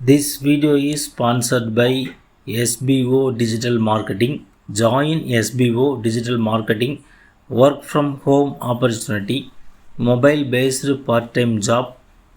This video is sponsored by SBO Digital Marketing. Join SBO Digital Marketing. Work from home opportunity, mobile based part time job,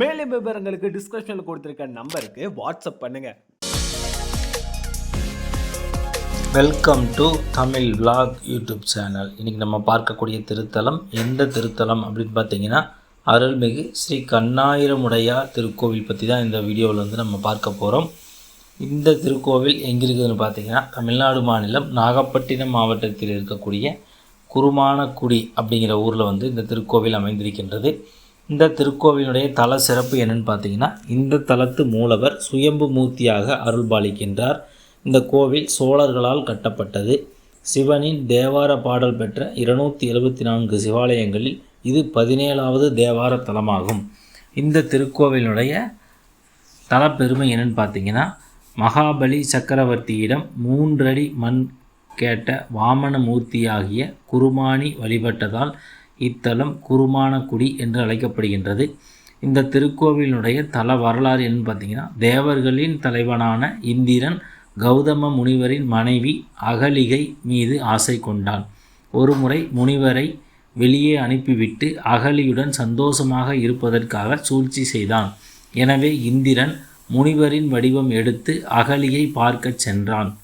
மேலும் விவரங்களுக்கு டிஸ்கிரிப்ஷனில் கொடுத்துருக்க நம்பருக்கு WhatsApp பண்ணுங்க. Welcome to Tamil vlog YouTube channel இன்றைக்கி நம்ம பார்க்கக்கூடிய திருத்தலம் எந்த திருத்தலம் அப்படின்னு பார்த்தீங்கன்னா அருள்மிகு ஸ்ரீ கண்ணாயிரமுடையார் திருக்கோவில் பற்றி தான் இந்த வீடியோவில் வந்து நம்ம பார்க்க போகிறோம் இந்த திருக்கோவில் எங்கே இருக்குதுன்னு பார்த்தீங்கன்னா தமிழ்நாடு மாநிலம் நாகப்பட்டினம் மாவட்டத்தில் இருக்கக்கூடிய குருமானக்குடி அப்படிங்கிற ஊரில் வந்து இந்த திருக்கோவில் அமைந்திருக்கின்றது. இந்த திருக்கோவிலுடைய தல சிறப்பு என்னன்னு பார்த்தீங்கன்னா இந்த தலத்து மூலவர் சுயம்பு மூர்த்தியாக அருள்பாலிக்கின்றார். இந்த கோவில் சோழர்களால் கட்டப்பட்டது. சிவனின் தேவார பாடல் பெற்ற இருநூத்தி எழுபத்தி நான்கு சிவாலயங்களில் இது பதினேழாவது தேவார தலமாகும். இந்த திருக்கோவிலுடைய தலப்பெருமை என்னன்னு பார்த்தீங்கன்னா மகாபலி சக்கரவர்த்தியிடம் மூன்றடி மண் கேட்ட வாமன மூர்த்தியாகிய குருமானி வழிபட்டதால் இத்தலம் குருமானக்குடி என்று அழைக்கப்படுகின்றது. இந்த திருக்கோவிலினுடைய தல வரலாறு என்னன்னு பார்த்தீங்கன்னா தேவர்களின் தலைவனான இந்திரன் கௌதம முனிவரின் மனைவி அகலிகை மீது ஆசை கொண்டான். ஒருமுறை முனிவரை வெளியே அனுப்பிவிட்டு அகலியுடன் சந்தோஷமாக இருப்பதற்காக சூழ்ச்சி செய்தான். எனவே இந்திரன் முனிவரின் வடிவம் எடுத்து அகலியை பார்க்கச் சென்றான்.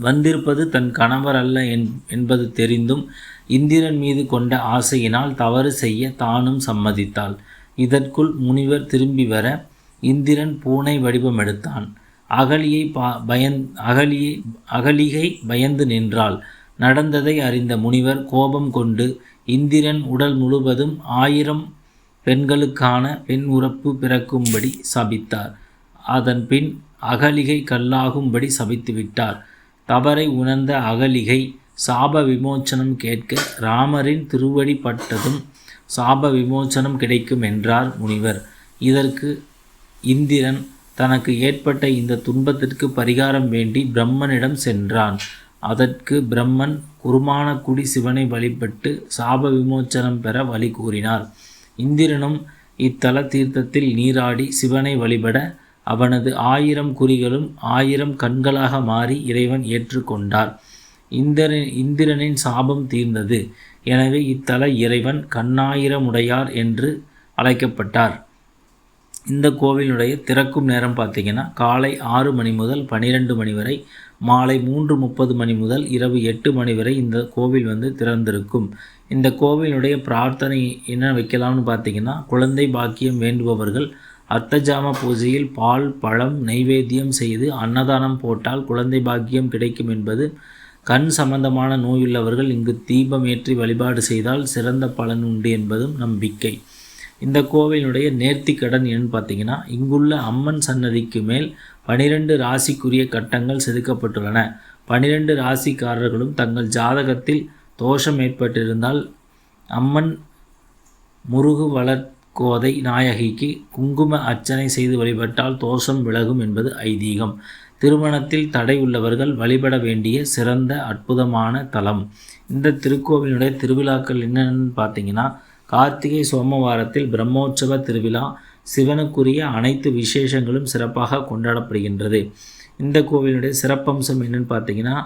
வந்திருப்பது தன் கணவர் அல்ல என்- என்பது தெரிந்தும் இந்திரன் மீது கொண்ட ஆசையினால் தவறு செய்ய தானும் சம்மதித்தாள். இதற்குள் முனிவர் திரும்பி வர இந்திரன் பூனை வடிவம் எடுத்தான் அகலியை பா பயந் அகலியை அகலிகை பயந்து நின்றாள். நடந்ததை அறிந்த முனிவர் கோபம் கொண்டு இந்திரன் உடல் முழுவதும் ஆயிரம் பெண்களுக்கான பெண் உறப்பு பிறக்கும்படி சபித்தார். அதன் பின் அகலிகை கல்லாகும்படி சபித்து விட்டார் தவறை உணர்ந்த அகலிகை சாப விமோச்சனம் கேட்க ராமரின் திருவடி பட்டதும் சாப விமோச்சனம் கிடைக்கும் என்றார் முனிவர். இதற்கு இந்திரன் தனக்கு ஏற்பட்ட இந்த துன்பத்திற்கு பரிகாரம் வேண்டி பிரம்மனிடம் சென்றான். அதற்கு பிரம்மன் குருமானக்குடி சிவனை வழிபட்டு சாப விமோச்சனம் பெற வழி கூறினார். இந்திரனும் இத்தல தீர்த்தத்தில் நீராடி சிவனை வழிபட அவனது ஆயிரம் குறிகளும் ஆயிரம் கண்களாக மாறி இறைவன் ஏற்றுக்கொண்டார். இந்திரன் இந்திரனின் சாபம் தீர்ந்தது. எனவே இத்தல இறைவன் கண்ணாயிரமுடையார் என்று அழைக்கப்பட்டார். இந்த கோவிலுடைய திறக்கும் நேரம் பார்த்தீங்கன்னா காலை ஆறு மணி முதல் பன்னிரெண்டு மணி வரை மாலை மூன்று முப்பது மணி முதல் இரவு எட்டு மணி வரை இந்த கோவில் வந்து திறந்திருக்கும். இந்த கோவிலுடைய பிரார்த்தனை என்ன வைக்கலாம்னு பார்த்தீங்கன்னா குழந்தை பாக்கியம் வேண்டுபவர்கள் அர்த்தஜாம பூஜையில் பால் பழம் நைவேத்தியம் செய்து அன்னதானம் போட்டால் குழந்தை பாக்கியம் கிடைக்கும் என்பது கண் சம்பந்தமான நோயுள்ளவர்கள் இங்கு தீபம் ஏற்றி வழிபாடு செய்தால் சிறந்த பலன் உண்டு என்பதும் நம்பிக்கை. இந்த கோவிலுடைய நேர்த்திக்கடன் என்னன்னு பார்த்தீங்கன்னா இங்குள்ள அம்மன் சன்னதிக்கு மேல் பனிரெண்டு ராசிக்குரிய கட்டங்கள் செதுக்கப்பட்டுள்ளன. பனிரெண்டு ராசிக்காரர்களும் தங்கள் ஜாதகத்தில் தோஷம் ஏற்பட்டிருந்தால் அம்மன் முருகு வளர்கோதை நாயகிக்கு குங்கும அர்ச்சனை செய்து வழிபட்டால் தோஷம் விலகும் என்பது ஐதீகம். திருமணத்தில் தடை உள்ளவர்கள் வழிபட வேண்டிய சிறந்த அற்புதமான தலம். இந்த திருக்கோவிலுடைய திருவிழாக்கள் என்னென்னு பார்த்தீங்கன்னா கார்த்திகை சோமவாரத்தில் பிரம்மோற்சவ திருவிழா சிவனுக்குரிய அனைத்து விசேஷங்களும் சிறப்பாக கொண்டாடப்படுகின்றது. இந்த கோவிலுடைய சிறப்பம்சம் என்னன்னு பார்த்தீங்கன்னா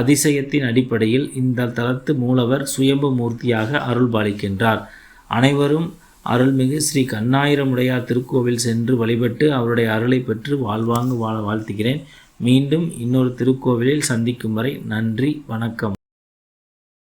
அதிசயத்தின் அடிப்படையில் இந்த தலத்து மூலவர் சுயம்பு மூர்த்தியாக அருள் பாலிக்கின்றார். அனைவரும் அருள்மிகு ஸ்ரீ கண்ணாயிரமுடையார் திருக்கோவில் சென்று வழிபட்டு அவருடைய அருளை பெற்று வாழ்வாங்கு வாழ வாழ்த்துகிறேன். மீண்டும் இன்னொரு திருக்கோவிலில் சந்திக்கும் வரை நன்றி வணக்கம்.